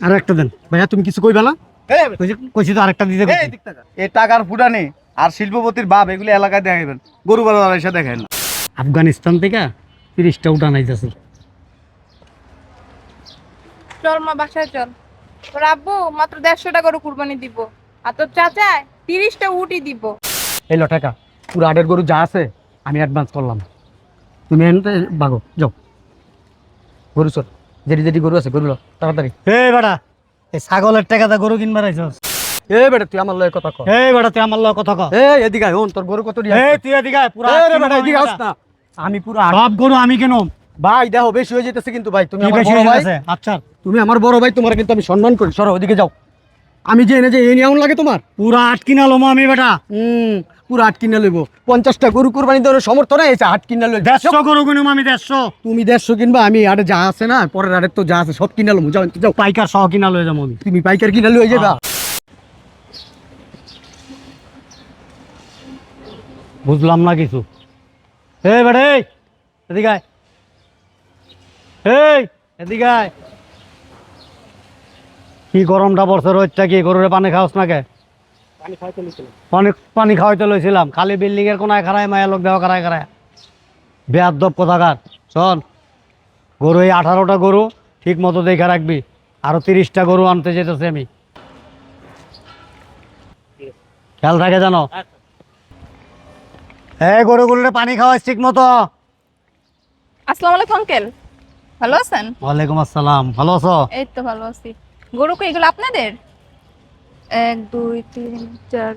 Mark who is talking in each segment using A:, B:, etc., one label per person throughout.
A: আর একটা দেন ভাইয়া তুমি কিছু কইবা না? কইছি কইছি তো আরেকটা দিতে
B: এই
A: কইছি।
B: দিক টাকা। এই টাকার ফুটানি আর শিল্পপতির বাপ এগুলি এলাকায় দেখাবেন গরু বাজার এসে দেখেন না
A: আফগানিস্তান থেকে তিরিশটা উঠান
C: চল মা বাসায় চল। তোর আব্বু মাত্র দেড়শো টাকা করে কুরবানি দিব। আর তোর চাচা তিরিশটা উটি দিব।
A: এই ল টাকা পুরো আটের গরু যা আছে আমি অ্যাডভান্স করলাম। তুমি এনতে বাগো যাও। গরু চল যেটি যেটি গরু আছে গরু লো তাড়াতাড়ি। এই বেটা এই ছাগলের টাকাটা গরু কিনবার আইছস। এই বেটা তুই আমার লয় কথা কর এই বেটা তুই আমার লয় কথা কর এই এদিকে ওন তোর গরু কত দিয়া এই তুই এদিকে পুরো আট কিলো আমি বেটা। আমি পুরো সব গরু আমি কেন
B: ভাই দেখো বেশি হয়ে যেতেছে কিন্তু ভাই তুমি আমার বড় ভাই।
A: আচ্ছা। তুমি আমার বড় ভাই তোমার কিন্তু আমি সম্মান করি। সরো ওদিকে যাও। আমি যে এনে যে এই নিয়ম লাগে তোমার? পুরা আট কিনা লোমো আমি বেটা।
B: হুম পুরো আট কিনে লইব। পঞ্চাশটা গরু কুরবানি দেওয়ার সমর্থ নাই এসে আট কিনে লইব
A: দেড়শো গরু কিনুম আমি দেড়শো।
B: তুমি দেড়শো কিনবা আমি আরে যা আছে না পরের আরে তো যা আছে সব কিনে লইব যাও যাও।
A: পাইকার সহ কিনা লয়ে যাব আমি।
B: তুমি পাইকার কিনা লই যাবা।
A: বুঝলাম না কিছু। বেটা এই এদিকে। এই এদিকে। কি গরমটা পড়ছে রোদটা কি? গরুরে পানি খাওয়াস না কে পানি পানি খাওয়াইতে লইছিলাম। খালি বিল্ডিং এর কোনায় খারায় মায়া লোক দেওয়া খারায় খারায় বেয়াদব কোথাকার। শোন গরু এই আঠারোটা গরু ঠিক মতো দেখে রাখবি। আরও তিরিশটা গরু আনতে যেতেছে আমি। খেয়াল থাকে জানো? এই গরুগুলোরে পানি খাওয়াস ঠিক মতো।
C: আসসালামু আলাইকুম আঙ্কেল। ভালো আছেন?
A: ওয়ালাইকুম আসসালাম। ভালো আছো?
C: এই তো ভালো আছি। গরু কি এগুলো আপনাদের? এক দুই তিন চার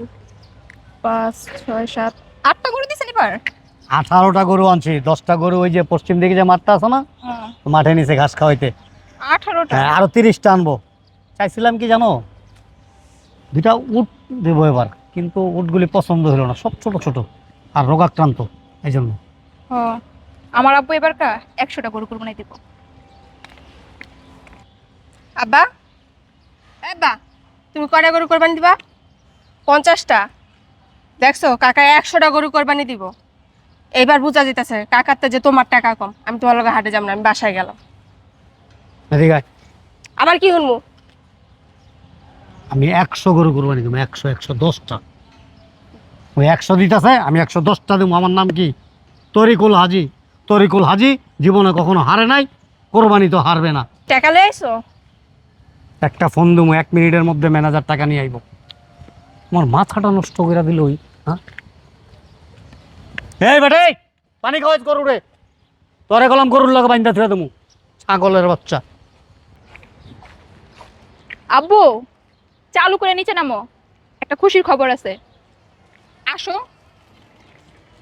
C: পাঁচ ছয় সাত। আটটা গরু দিছেন এবার?
A: আঠারোটা গরু আনছি দশটা গরু ওই যে পশ্চিম দিকে যে মাঠটা আছে না
C: হ্যাঁ,
A: মাঠে নিচে ঘাস খাওয়াইতে।
C: আঠারোটা?
A: হ্যাঁ আরও তিরিশটা আনব। চাইছিলাম কি জানো? দুইটা উট দেবো এবার কিন্তু উটগুলি পছন্দ হলো না সব ছোট ছোট আর রোগাক্রান্ত এই জন্য
C: আমার আব্বু এবার কা একশোটা গরু কুরবানি দিব। আব্বা? আব্বা তুমি কয়টা গরু কোরবানি দিবা? পঞ্চাশটা। দেখছ কাকা একশোটা গরু কোরবানি দিব। এইবার বোঝা যেতেছে কাকার তো যে তোমার টাকা কম আমি তোমার লগে হাটে যাব না আমি বাসায় গেলাম। আবার কি শুনব?
A: আমি একশো গরু কোরবানি দেবো একশো একশো দশটা। ওই একশো দিতেছে আমি একশো দশটা দেবো। আমার নাম কি? তরিকুল হাজি। তরিকুল হাজি জীবনে কখনো হারে নাই কোরবানি তো হারবে না।
C: টাকা লয়ে আইসো
A: একটা ফোন দেবো, এক মিনিটের মধ্যে ম্যানেজার টাকা নিয়ে আইব। আমার মাথাটা নষ্ট করে দিল ওই হ্যাঁ? বেটে পানি খাওয়াজ গরু রে। তোরে গলাম গরুর লগে বাইন্দা থুয়ে দেবো, ছাগলের বাচ্চা।
C: আব্বু, চালু করে নিচে নামো, একটা খুশির খবর আছে। আসো।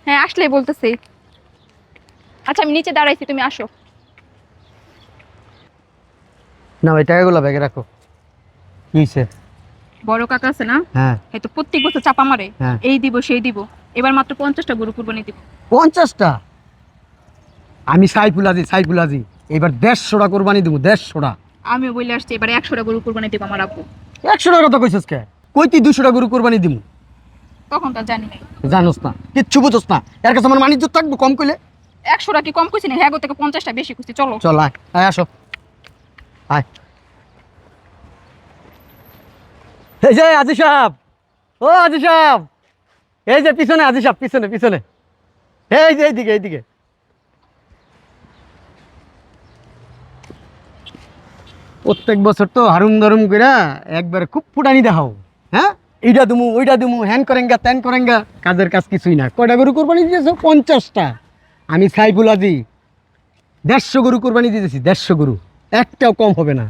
C: হ্যাঁ আসলেই বলতেছি। আচ্ছা আমি নিচে দাঁড়াইছি, তুমি আসো।
A: না ওই টাকাগুলো ব্যাগে রাখো। কিছে
C: বড় কাকা আছে না?
A: হ্যাঁ।
C: এই তো প্রত্যেক বছর চাপা মারে।
A: হ্যাঁ।
C: এই দিব সেই দিব। এবার মাত্র পঞ্চাশটা গরু কুরবানি দিব।
A: পঞ্চাশটা? আমি সাইফুল আজি সাইফুল আজি। এবার দেড়শোটা কোরবানি দেবো দেড়শোটা।
C: আমিও বলে আসছি এবার একশোটা গরু কুরবানি দিব আমার আব্বু।
A: একশো টাকা তো কইছিস কে? কই তুই দুশোটা গরু কোরবানি দিমু?
C: তখন তো জানি নাই।
A: জানোস না কিচ্ছু বুঝোস না। এর কাছে আমার মানিজ্য থাকব কম কইলে?
C: একশোটা কি কম করছি না? হ্যাঁ গো থেকে পঞ্চাশটা বেশি করছি চলো।
A: চল আয় আয় আসো। এই যে আজি সাহেব। ও আজি সাহেব। এই যে পিছনে, আজি সাহেব, পিছনে পিছনে। এই যে এইদিকে এইদিকে। প্রত্যেক বছর তো হারুম দারুম কইরা একবারে খুব ফুটানি দেখাও হ্যাঁ? এইটা দুমু ওইটা দুমু, হ্যান করেঙ্গা, ত্যান করেঙ্গা, কাজের কাজ কিছুই না। কয়টা গরু কোরবানি দিয়েছ পঞ্চাশটা। আমি সাইফুল আজি। দেড়শো গরু কোরবানি দিতেছি, দেড়শো গরু। একটাও কম হবে না।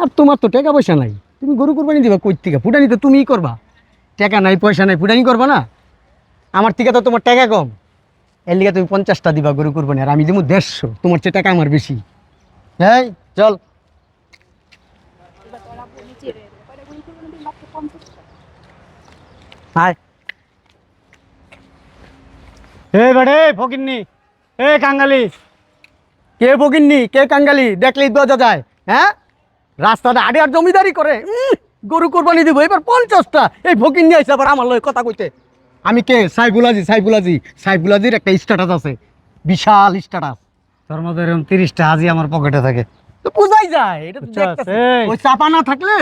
A: আর তোমার তো টাকা পয়সা নাই। তুমি গরু কোরবানি দিবা কই থেকে? ফুটানি তো তুমিই করবা। টাকা নাই, পয়সা নাই, ফুটানি করবা না। আমার থেকে তো তোমার টাকা কম। এর লিগে তুমি পঞ্চাশটা দিবা গরু কোরবানি আর আমি দেবো দেড়শো। তোমার চেয়ে টাকা আমার বেশি। হ্যাঁ চল। হায় হে বেড়ে, ফকিন্নি। এ কাঙ্গালি কে ফকিন্নি কে কাঙ্গালি দেখলেই বোঝা যায় হ্যাঁ? রাস্তাটা আড়ে আর জমিদারি করে গরু কোরবানি দিব এবার পঞ্চাশটা। এই ফকিন্নি আইসে আবার আমার লয় কথা কইতে। আমি কে? সাইফুলাজি সাইফুলাজি সাইফুলাজির একটা স্ট্যাটাস আছে বিশাল স্ট্যাটাস
D: তোর মতো এরকম তিরিশটা হাজি আমার পকেটে থাকে।
A: তো বুঝাই যায় এটা তো দেখতাছি। ওই চাপা না থাকলে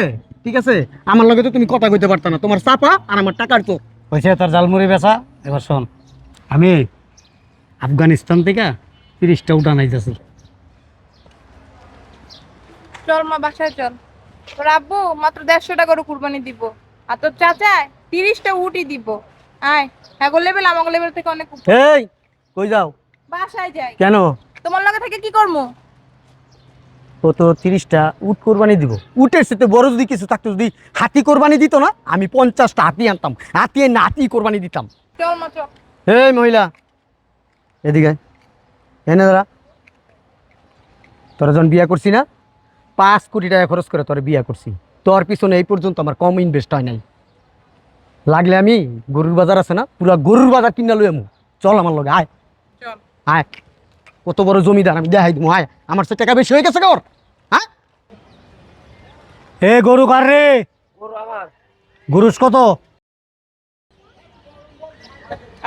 A: ঠিক আছে আমার লগে তো তুমি কথা কইতে পারতা না। তোমার চাপা আর আমার টাকার তো
D: হয়েছে তোর জালমুড়ি বেচা এবার শোন। আমি আফগানিস্তান থেকে তিরিশটা উঠান আইতেছি।
E: চল মা বাসায় চল। তোর আব্বু মাত্র দেড়শো টাকা করে কুরবানি দিব। আর তোর চাচায় তিরিশটা উটি দিব। আয় লেভেল লেভেল থেকে অনেক উপরে।
A: এই কই যাও?
E: বাসায় যাই।
A: কেন?
E: তোমার লগে থেকে কি করব
A: ও তো তিরিশটা উট কোরবানি দিব। উটের সাথে বড় যদি কিছু থাকতো যদি হাতি কোরবানি দিত না আমি পঞ্চাশটা হাতি আনতাম। হাতি এনে হাতি কোরবানি দিতাম।
E: চল মা চল।
A: এই মহিলা এদিকে এনে দাঁড়া তোরা যখন বিয়া করছি না পাঁচ কোটি টাকা খরচ করে তোরা বিয়া করছি। তোর পিছনে এই পর্যন্ত আমার কম ইনভেস্ট হয় নাই। লাগলে আমি গরুর বাজার আছে না পুরা গরুর বাজার কিনা লই আমু। চল আমার লগে আয়। আয়। কত বড় জমিদার আমি দেখাই দিব আয়। আমার সে টাকা বেশি হয়ে গেছে কর হ্যাঁ?
D: এ গরু কার রে? গরুস কত?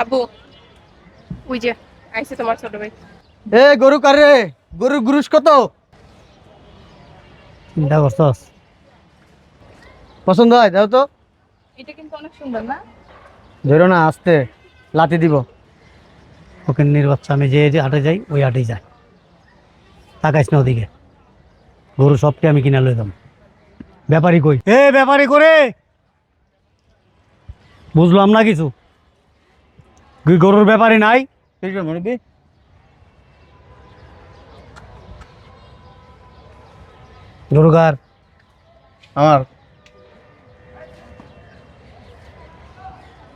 C: আব্বু ওই যে আইছে তোমার ছোট ভাই।
A: এ গরু কারে? গরুর গুরুষ কত?
D: চিন্তা করছস
A: পছন্দ হয় দাও তো।
E: এটা কিন্তু অনেক সুন্দর না?
A: ধরো না আসতে। লাতি দিব।
D: ওকে আমি যে যে হাটে যাই ওই হাটেই যাই। তাকাইস না ওদিকে। গরু সবকে আমি কিনা লই দাম ব্যাপারী কই? এ ব্যাপারী করে! বুঝলাম না কিছু। তুই গরুর ব্যাপারী নাই?
B: মুরব্বী
D: গরু কার
B: আমার।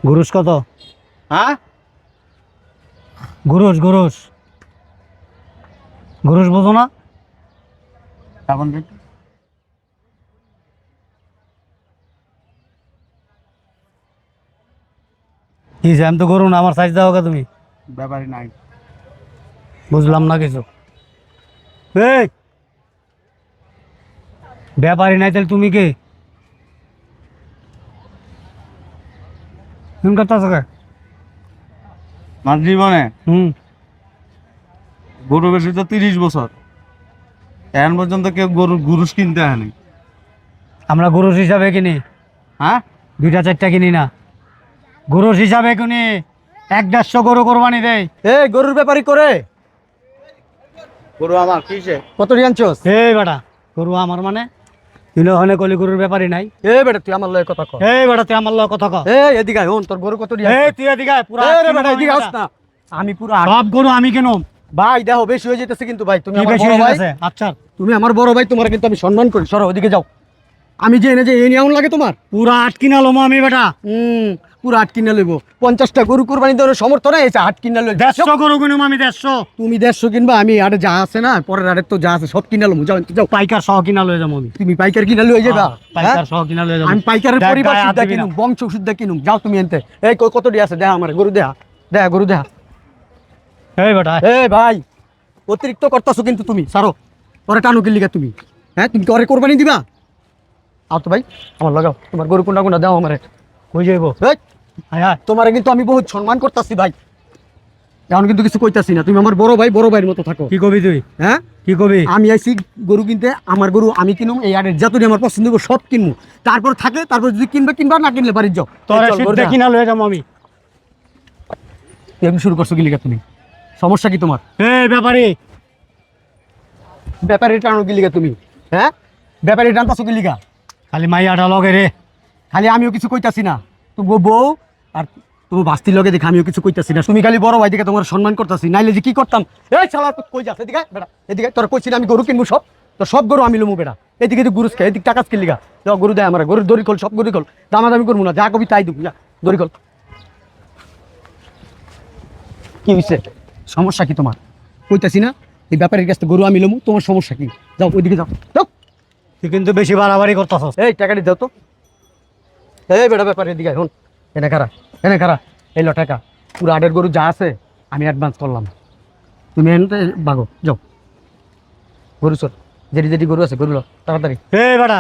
D: গুরুস কত?
B: হ্যাঁ?
D: গুরুস গুরুস গুরুস বোঝো না।
B: এখন
D: কি যে আমি তো করুন আমার সাইজ দাও তুমি?
B: ব্যাপারই নাই।
D: বুঝলাম না কিছু। এই! ব্যাপারী নাই তাহলে তুমি কে? তুমি
B: আমার জীবনে?
D: হুম।
B: গরু বেশি তো তিরিশ বছর। এখন পর্যন্ত কেউ গরু গুরুষ কিনতে হয়নি
D: আমরা গুরুস হিসাবে কিনি।
B: হ্যাঁ?
D: দুইটা চারটা কিনি না। গুরুস হিসাবে কিনি। এক দেড়শো গরু কোরবানি দেয়।
A: এ গরুর ব্যাপারই করে।
B: গরু আমার কিসে
A: কত আনছস?
D: এই বেটা গরু আমার মানে তুই হনে কলি গরুর ব্যাপারই নাই।
A: এ বেটা তুই আমার লয়ে কথা কর।
D: এই বেটা তুই আমার কথা
A: এ এদিকে আয়, হন তোর গরু কত
D: এ তুই এদিকে আয়, পুরা
A: এ বেটা
D: আমি
A: এদিকে আস
D: বেটা।
A: না আমি পুরো আট-
D: সব গরু আমি কেন
A: ভাই দেখো বেশি হয়ে যেতেছে কিন্তু ভাই তুমি আমার বড় ভাই।
D: আচ্ছা।
A: তুমি আমার বড় ভাই তোমার কিন্তু আমি সম্মান করি। সরো ওদিকে যাও। আমি যে এনে যে এ নিয়ে লাগে তোমার?
D: পুরা আট কিনা লমো আমি বেটা।
A: হুম পুরো আট কিনা লইব। পঞ্চাশটা গরু কোরবানি দেওয়ার সমর্থ নাই এসে আট কিনা লইব।
D: দেড়শো গরু কিনুম আমি দেড়শো।
A: তুমি দেড়শো কিনবা আমি আরে যা আছে না পরের আরে তো যা আছে সব কিনা লইব যাও যাও।
D: পাইকার সহ কিনা লয়ে যাব আমি।
A: তুমি পাইকার কিনা লই যাবা?
D: হ্যাঁ, পাইকার সহ কিনা লয়ে যাব।
A: আমি পাইকারের পরিবার
D: দিবি
A: কিনুম বংশ শুদ্ধা কিনুম। যাও তুমি এনতে। এই কই কতটি আছে? দেখা আমার গরু দেখা। দেখা গরু দেখা।
D: এই বেটা।
A: এ ভাই অতিরিক্ত করতেছো কিন্তু তুমি সারো পরে টানো কিল্লিকা তুমি। হ্যাঁ তুমি ওরে কোরবানি দিবা? তো ভাই আমার লাগাও তোমার গরু কোনটা কোনটা দাও আমারে।
D: কই যাইব। হায় হায়
A: কিন্তু আমি বহুত সম্মান করতেছি ভাই। এখন কিন্তু কিছু কইতাছি না। তুমি আমার বড় ভাই বড় ভাইয়ের মতো থাকো।
D: কি কবি তুই?
A: হ্যাঁ?
D: কি কবি?
A: আমি আইছি গরু কিনতে আমার গরু আমি কিনুম এই আড়ের যতটি আমার পছন্দ সব কিনবো তারপর থাকে তারপর যদি কিনবে কিনবা না কিনলে বাড়ির যাও।
D: তোর সিদ্ধা। কিনা লয়ে যাব আমি।
A: তুমি শুরু করছ গিলিকা তুমি। সমস্যা কি তোমার?
D: এই ব্যাপারী।
A: ব্যাপারে টানো গিলিকা তুমি। হ্যাঁ? ব্যাপারে টানতাছো গিলিকা
D: খালি মাইয়াটা লগে রে।
A: খালি আমিও কিছু কইতাছি না। তুমি বউ আর তুমি বাস্তির লগে দেখে আমিও কিছু কইতাছি না। তুমি খালি বড় ভাই দেখে তোমার সম্মান করতাছি। নাইলে যে কি করতাম? এই শালা কই যাস? এদিকে বেটা এদিকে তোরা কইছি না আমি গরু কিনবো সব। তো সব গরু আমি লমু বেটা এদিকে তুই গুরুস খাই এদিকে টাকা কিনলি গা। যাও গরু দেয় আমার। গরুর দড়ি খোল, সব গরু খোল। দামাদামি করব না। যা কবি তাই দিব যা। দড়ি কি হইছে? সমস্যা কি তোমার? কইতাছি না? এই ব্যাপারের কাছে গরু আমি লমু, তোমার সমস্যা কি? যাও, ওইদিকে যাও। যাও।
D: তুই কিন্তু বেশি বাড়াবাড়ি করতেছস।
A: এই টাকাটি দাও তো। এই বেটা ব্যাপার এদিকে হন এনে খারা এনে খারা এই ল টাকা পুরো আটের গরু যা আছে আমি অ্যাডভান্স করলাম। তুমি এনতে বাগো যাও। গরু চল যেটি যেটি গরু আছে গরু তাড়াতাড়ি।
D: এই বেটা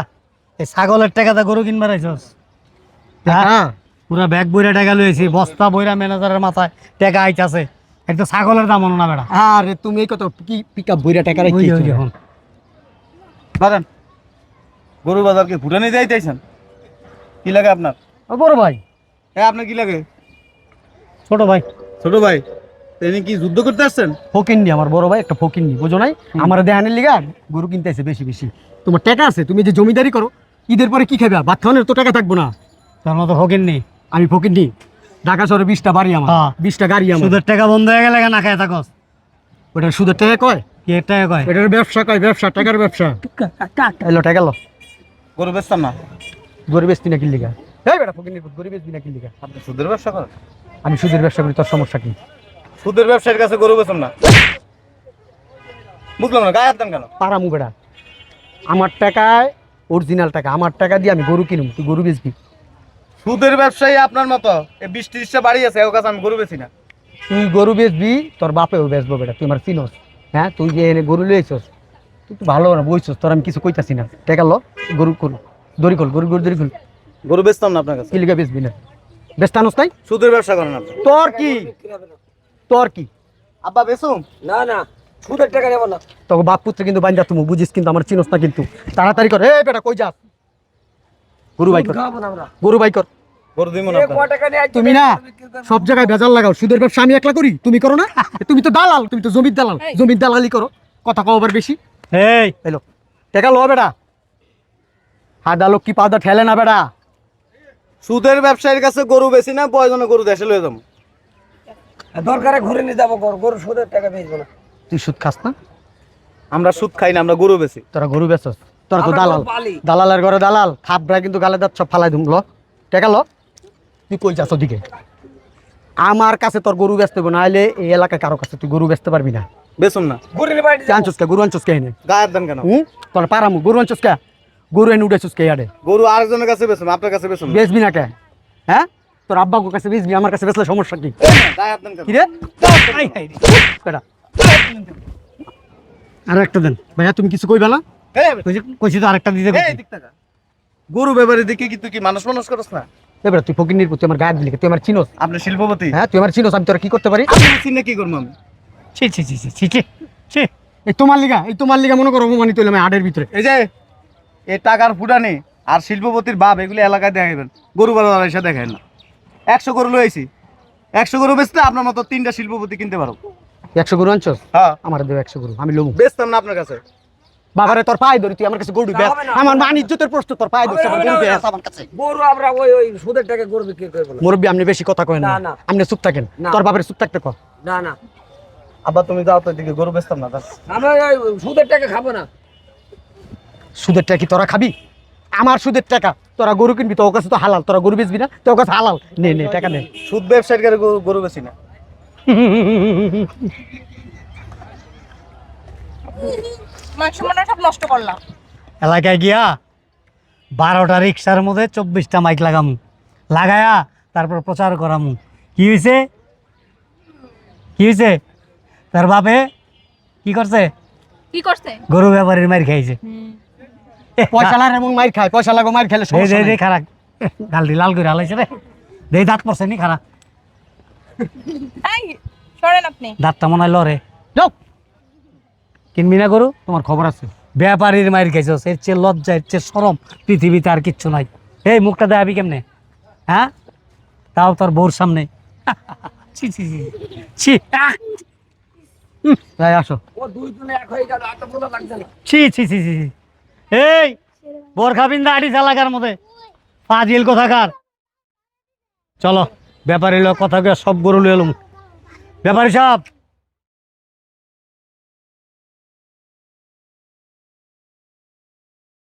D: এই ছাগলের টাকাতে গরু কিনবার আইছস? হ্যাঁ? পুরা ব্যাগ বইরা টাকা লইছি বস্তা বইরা ম্যানেজারের মাথায় টাকা আইতাছে। একটা ছাগলের দাম না বেড়া
A: আরে তুমি এই কত কি পিক আপ বইরা টাকা রাখি।
B: দাঁড়ান গরু বাজারকে ফুটানি যাইতেছেন? কি লাগে আপনার?
D: ও বড় ভাই।
B: হ্যাঁ আপনার কি লাগে?
D: ছোট ভাই।
B: ছোট ভাই তিনি কি যুদ্ধ করতে আসছেন?
A: ফকিন্নি আমার বড় ভাই একটা ফকিন্নি বুঝো নাই? আমার দেহানের লিগা গরু কিনতে আছে বেশি বেশি। তোমার টাকা আছে তুমি যে জমিদারি করো ঈদের পরে কি খাবে ভাত খাওয়ানোর তো টাকা থাকব না।
D: তোর মতো ফকির নেই
A: আমি ফকিন্নি ঢাকা শহরে বিশটা বাড়ি আমার
D: হ্যাঁ।
A: বিশটা গাড়ি আমার।
D: সুদের টাকা বন্ধ হয়ে গেলে না খায় থাকস?
A: ওটা সুদের টাকা কয়?
D: কি টাকা কয়?
A: এটার ব্যবসা কয়? ব্যবসা টাকার ব্যবসা। এলো টাকা লো।
B: গরু বেচতাম না।
A: গরিব বেচতি না কিল্লিগা এই বেটা ফকিন্নি গরিব বেচবি না কিল্লিগা
B: আপনি সুদের ব্যবসা করেন?
A: আমি সুদের ব্যবসা করি তোর সমস্যা কি?
B: সুদের ব্যবসার কাছে গরু বেচতাম না। বুঝলাম না গায়ে হাত কেন?
A: পারামু বেটা। আমার টাকায় অরিজিনাল টাকা আমার টাকা দিয়ে আমি গরু কিনুম তুই গরু বেচবি।
B: সুদের ব্যবসায়ী আপনার মতো এই বিশ ত্রিশটা বাড়ি আছে ওর কাছে আমি গরু বেচি না।
A: তুই গরু বেচবি তোর বাপেও বেচবো বেটা তুই আমার চিনস। হ্যাঁ তুই যে এনে গরু লইছস তুই তো ভালো না বইছস তোর আমি কিছু কইতাছি না। টাকা লো গরু কর দড়ি কল গরু গরু দড়ি কল
B: গরু বেচতাম না আপনার কাছে?
A: কিলিকা বেচবি না? বেচতানস তাই
B: সুদের ব্যবসা করেন আপনি।
A: তোর কি? তোর কি?
B: আব্বা বেচুম?
A: তোকে বাপ পুত্র কিন্তু তুমি বুঝিস কিন্তু আমার চিনস না কিন্তু। তাড়াতাড়ি কর। এই বেটা কই যাস? গরু বাই কর। গরু বাই কর।
B: না
A: তুমি না সব জায়গায় ভেজাল লাগাও। সুদের ব্যবসা আমি একলা করি? তুমি করো না? তুমি তো দালাল তুমি তো জমির দালাল। জমির দালালি করো। কথা কও আবার বেশি।
D: এই
A: এলো। টেকা লো বেটা। হাদা লোক কি পাদা ঠেলে না বেটা।
B: সুদের ব্যবসায়ীর কাছে গরু বেশি না প্রয়োজনে গরু দেশে লয়ে যাব।
F: দরকারে ঘুরে নিয়ে যাব গরু। গরু সুদের টাকা বেচবো না।
A: তুই সুদ খাস না?
B: আমরা সুদ খাই না আমরা গরু বেশি
A: তোরা গরু বেচস। তোরা তো দালাল। দালালের ঘরে দালাল। খাবরা কিন্তু গালে দাঁত সব ফালাই দুম। ল। টেকা লো। তুই কই যাস ওদিকে? আমার কাছে তোর গরু বেচতে হবে না হলে এই এলাকায় কারও কাছে তুই গরু বেচতে পারবি না।
B: বেচুম না
F: ঘুরে নিয়ে বাড়ি
A: তুই আনছস কে গরু আনছস কে এনে
B: গায়ের দেন কেন
A: হুম তোর পারামু গরু আনছস কে গরু এনে উঠেছস কে আডে
B: গরু আরেকজনের কাছে বেচুম আপনার কাছে বেচুম না।
A: বেচবি না কে হ্যাঁ তোর আব্বাকুর কাছে বেচবি আমার কাছে বেচলে সমস্যা কি
B: গায়ে হাত দেন কেন
A: কি রে বেটা আর একটা দেন ভাইয়া তুমি কিছু কইবা না
B: এই,
D: কইছি- কইছি তো আরেকটা দিতে
B: এই,
D: কইছি।
B: দিক টাকা। গরু ব্যাপারে দেখে কি তুই কি মানুষ মানুষ করস না
A: এবার তুই ফকির প্রতি আমার গায়ে দিলি কে? তুই আমার চিনোস
B: আপনি শিল্পপতি
A: হ্যাঁ তুই আমার চিনোস আমি তোরা কি করতে পারি
B: আপনি চিনে কি করব আমি
D: ছি ছি ছি ছি ছি ছি ছি।
A: এই তোমার লিগা এই তোমার লিগা মনে করো অপমানিত হইলাম আডের ভিতরে।
B: এই যে এই টাকার ফুটানি আর শিল্পপতির বাপ এগুলি এলাকায় দেখাইবেন। গরু বাজার এসে না। একশো গরু লইছি একশো গরু বেচতে আপনার মতো তিনটা শিল্পপতি কিনতে পারো।
A: একশো গরু আনছস?
B: হ্যাঁ।
A: আমার দেব একশো গরু আমি লমু।
B: বেচতাম না আপনার কাছে।
A: বাবারে তোর পায়ে ধরি তুই আমার কাছে গরু বেচ। আমার মান ইজ্জতের প্রশ্ন তোর পায়ে ধরছে আমার গরু বেচ। আমার কাছে।
F: গরু আমরা ওই ওই সুদের টাকা গরু বিক্রি করব না।
A: মুরব্বী আপনি বেশি কথা কয়েন না। আপনি চুপ থাকেন। তোর বাপের চুপ থাকতে কর
F: না না।
B: আবার তুমি যাও তো এদিকে গরু বেচতাম না।
F: আমরা সুদের টাকা খাব না।
A: সুদের টাকা কি তোরা খাবি? আমার সুদের টাকা তোরা গরু কিনবি? তোর কাছে তো হালাল তোরা গরু বেচবি না? তোর কাছে হালাল। নে নে টাকা নে।
B: সুদ ব্যবসায়ীর কাছে গরু গরু বেশি না।
C: সব নষ্ট করলাম।
D: এলাকায় গিয়া বারোটা রিক্সার মধ্যে চব্বিশটা মাইক লাগামু। লাগায়া তারপর প্রচার করামু। কি হয়েছে কি হয়েছে তার বাপে কি করছে?
C: কি করছে?
D: গরু ব্যাপারীর মার খাইছে।
A: পয়সা লাগার এমন মার খায় পয়সা লাগো মার খেলে সমস্যা নাই।
D: খারাপ গালটি লাল করে হালাইছে রে। দে দাঁত পড়ছে নি খারাপ
C: এই সরেন আপনি।
D: দাঁতটা মনে হয় লরে।
A: যাও
D: কিনবি না গরু?
A: তোমার খবর আছে।
D: ব্যাপারীর মায়ের খাইছস এর চেয়ে লজ্জা এর চেয়ে সরম পৃথিবীতে আর কিচ্ছু নাই। এই মুখটা দেখাবি কেমনে? হ্যাঁ? তাও তোর বউর সামনে। ছি ছি ছি। ছি
A: তাই আসো।
D: ছি ছি ছি ছি। এই বোরখা বিন্দা চালাকার মধ্যে। ফাজিল কোথাকার? চলো ব্যাপারী লোক কথা সব গরু লুয়ে এলুম ব্যাপারী সাহেব।